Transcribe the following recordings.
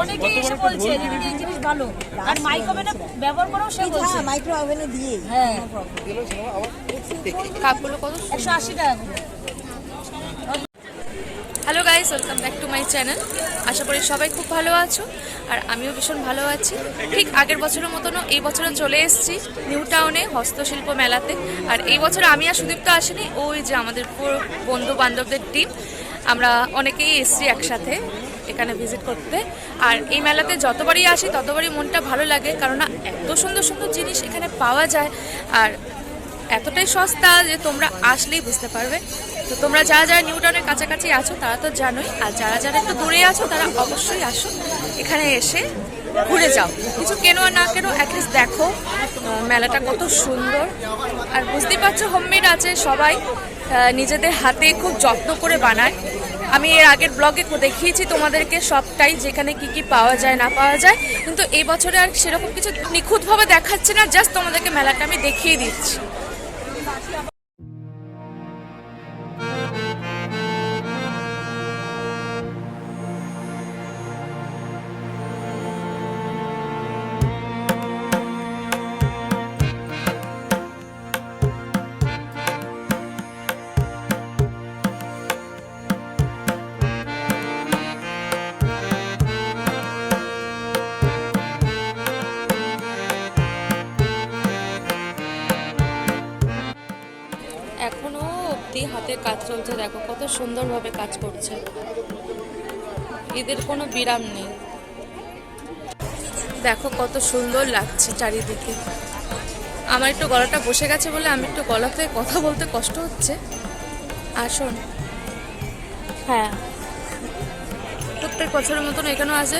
অনেকেই এসে বলছে যে এই জিনিস ভালো। আর মাইক্রোওভেনে ব্যবহার করেও সে বলছে। হ্যাঁ দিয়ে হ্যাঁ। কাপগুলো কত একশো আশি টাকা করে। Hello guys welcome back to my channel আশা করি সবাই খুব ভালো আছো আর আমিও ভীষণ ভালো আছি। ঠিক আগের বছরের মতনও এই বছরে চলে এসেছি নিউ টাউনে হস্তশিল্প মেলাতে। আর এই বছর আমি আর সুদীপ্ত আসিনি ওই যে আমাদের পুরো বন্ধু বান্ধবদের টিম আমরা অনেকেই এসেছি একসাথে। এখানে ভিজিট করতে। আর এই মেলাতে যতবারই আসি, ততবারই মনটা ভালো লাগে। কারণ এত সুন্দর সুন্দর জিনিস এখানে পাওয়া যায়। আর এতটাই সস্তা যে তোমরা আসলেই বুঝতে পারবে। তো তোমরা যারা যারা নিউ টাউনের কাছাকাছি আছো, তারা তো জানোই। আর যারা যারা একটু দূরে আছো, তারা অবশ্যই আসো। এখানে এসে ঘুরে যাও। কিছু কেনো আর না কেনো অ্যাটলিস্ট দেখো মেলাটা কত সুন্দর। আর বুঝতেই পারছ, হোমমেড আছে সবাই। নিজেদের হাতে খুব যত্ন করে বানায়। আমি এর আগের ব্লগে দেখিয়েছি তোমাদেরকে সবটাই, যেখানে কি কি পাওয়া যায়, না পাওয়া যায়। কিন্তু এই বছরে আর সেরকম কিছু নিখুঁতভাবে দেখাচ্ছে না, জাস্ট তোমাদেরকে মেলাটা আমি দেখিয়ে দিচ্ছি। অবধি হাতের কাজ চলছে, দেখো কত সুন্দরভাবে কাজ করছে। এদের কোনো বিরাম নেই। দেখো কত সুন্দর লাগছে চারিদিকে। আমার একটু গলাটা বসে গেছে বলে আমি একটু গলাতে কথা বলতে কষ্ট হচ্ছে। আসুন হ্যাঁ। প্রত্যেক বছরের মতন এখানেও আছে।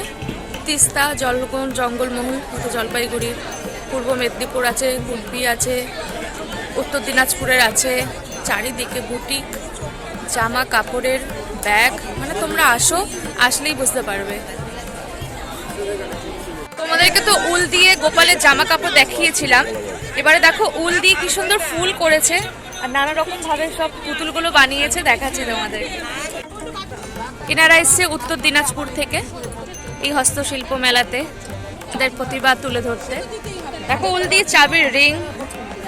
তিস্তা জলকোন জঙ্গলমহল জলপাইগুড়ি। পূর্ব মেদিনীপুর আছে কুলপি আছে, উত্তর দিনাজপুরের আছে। চারিদিকে বুটিক জামা কাপড়ের ব্যাগ মানে তোমরা আসো, আসলেই বুঝতে পারবে। তোমাদেরকে তো উল দিয়ে গোপালের জামা কাপড় দেখিয়েছিলাম। এবারে দেখো, উল দিয়ে কি সুন্দর ফুল করেছে, আর নানা রকম ভাবে সব পুতুলগুলো বানিয়েছে, দেখাচ্ছে তোমাদের। এনারা এসছে উত্তর দিনাজপুর থেকে, এই হস্তশিল্প মেলাতে এদের প্রতিভা তুলে ধরতে। দেখো, উল দিয়ে চাবির রিং,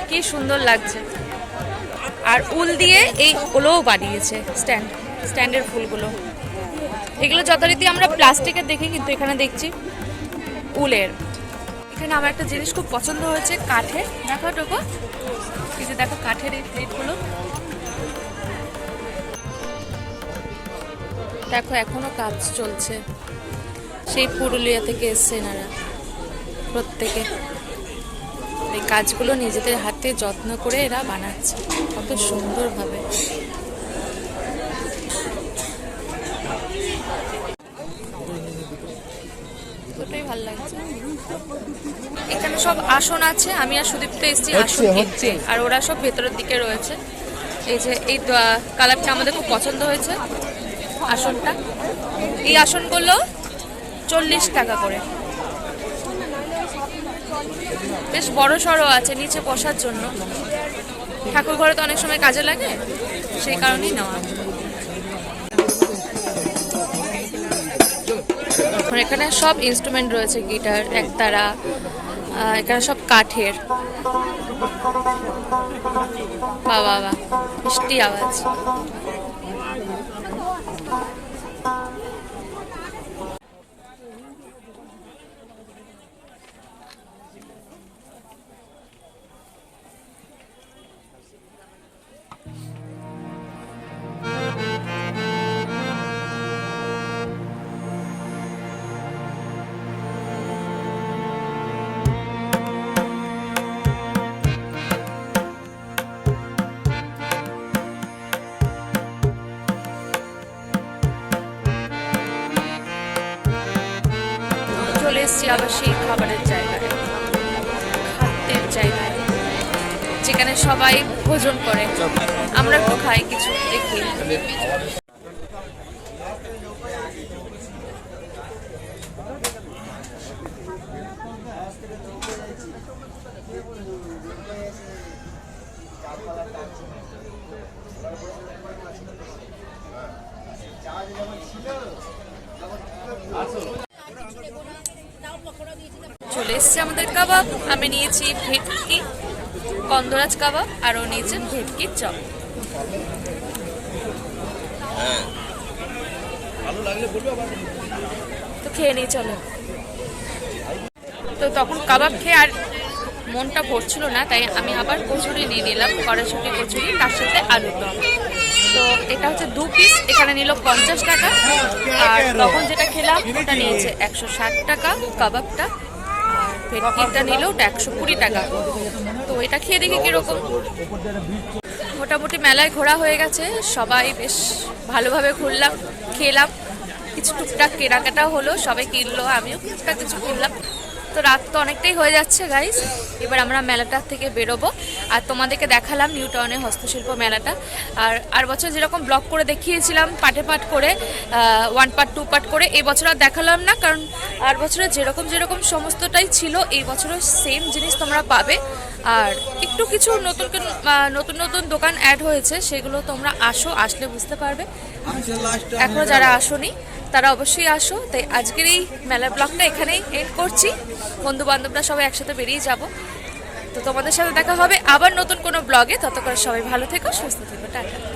কি সুন্দর লাগছে। আর উল দিয়ে এই ওগুলোও বানিয়েছে স্ট্যান্ড স্ট্যান্ডের ফুলগুলো। এগুলো যথারীতি আমরা প্লাস্টিকের দেখি, কিন্তু এখানে দেখছি উলের। এখানে আমার একটা জিনিস খুব পছন্দ হয়েছে, কাঠের। দেখো, টোকো। যে দেখো, কাঠের এই প্লেটগুলো দেখো, এখনও কাজ চলছে। সেই পুরুলিয়া থেকে এসছে এনারা, প্রত্যেকে। এই কাজগুলো নিজেদের হাতে যত্ন করে এরা বানাচ্ছে। কত সুন্দরভাবে। দুটোই ভালো লাগছে। এখানে সব আসন আছে আমি আর সুদীপ্ত এসেছি আসন কিনতে। আর ওরা সব ভেতরের দিকে রয়েছে। এই যে এই কালারটা আমাদের খুব পছন্দ হয়েছে আসনটা। এই আসনগুলো চল্লিশ টাকা করে। বেশ বড় সড়ো আছে, নিচে বসার জন্য। ঠাকুর ঘরে তো অনেক সময় কাজে লাগে, সেই কারণেই নেওয়া। এখানে সব ইনস্ট্রুমেন্ট রয়েছে গিটার একতারা এখানে সব কাঠের। বাবা বাবা মিষ্টি আওয়াজ। এসেছি আবার সেই খাবারের জায়গায়, খাদ্যের জায়গায়, যেখানে সবাই ভোজন করে। আমরা একটু খাই কিছু, দেখি। চলে এসছে আমাদের কাবাব। আমি নিয়েছি ভেটকি, কন্দরাজ কাবাব, আর ও নিয়েছে ভেটকির চপ। তো খেয়ে নিয়ে চলো। তো তখন কাবাব খেয়ে আর মনটা ভরছিল না, তাই আমি আবার কচুরি নিয়ে নিলাম, কড়াইশুটি কচুরি, তার সাথে আলুর দম। তো এটা হচ্ছে দু পিস এখানে নিল পঞ্চাশ টাকা। আর তখন যেটা খেলাম, ওটা নিয়েছে একশো ষাট টাকা, কাবাবটা। আর ভেটকিটা নিল ওটা একশো কুড়ি টাকা। তো এটা খেয়ে দেখি কীরকম। মোটামুটি মেলায় ঘোরা হয়ে গেছে, সবাই বেশ ভালোভাবে ঘুরলাম, খেলাম। কিছু টুকটাক কেনাকাটা হলো, সবাই কিনলো, আমিও টুকটাক কিছু কিনলাম। তো রাত তো অনেকটাই হয়ে যাচ্ছে গাইস এবার আমরা মেলাটার থেকে বেরোবো। আর তোমাদেরকে দেখালাম নিউ টাউনের হস্তশিল্প মেলাটা। আর আর বছর যেরকম ব্লগ করে দেখিয়েছিলাম পাটে পাট করে ওয়ান পার্ট টু পার্ট করে এই বছর আর দেখালাম না কারণ আর বছরে যেরকম যেরকম সমস্তটাই ছিল এই বছরও সেম জিনিস তোমরা পাবে। আর একটু কিছু নতুন নতুন নতুন দোকান অ্যাড হয়েছে সেগুলো তোমরা আসো আসলে বুঝতে পারবে। এখনও যারা আসোনি তারা অবশ্যই আসো। তাই আজকের এই মেলার ব্লগটা এখানেই এন্ড করছি। বন্ধু বান্ধবরা সবাই একসাথে বেরিয়ে যাব। তো তোমাদের সাথে দেখা হবে আবার নতুন কোনো ব্লগে। ততক্ষণ সবাই ভালো থেকো, সুস্থ থেকো, টাটা।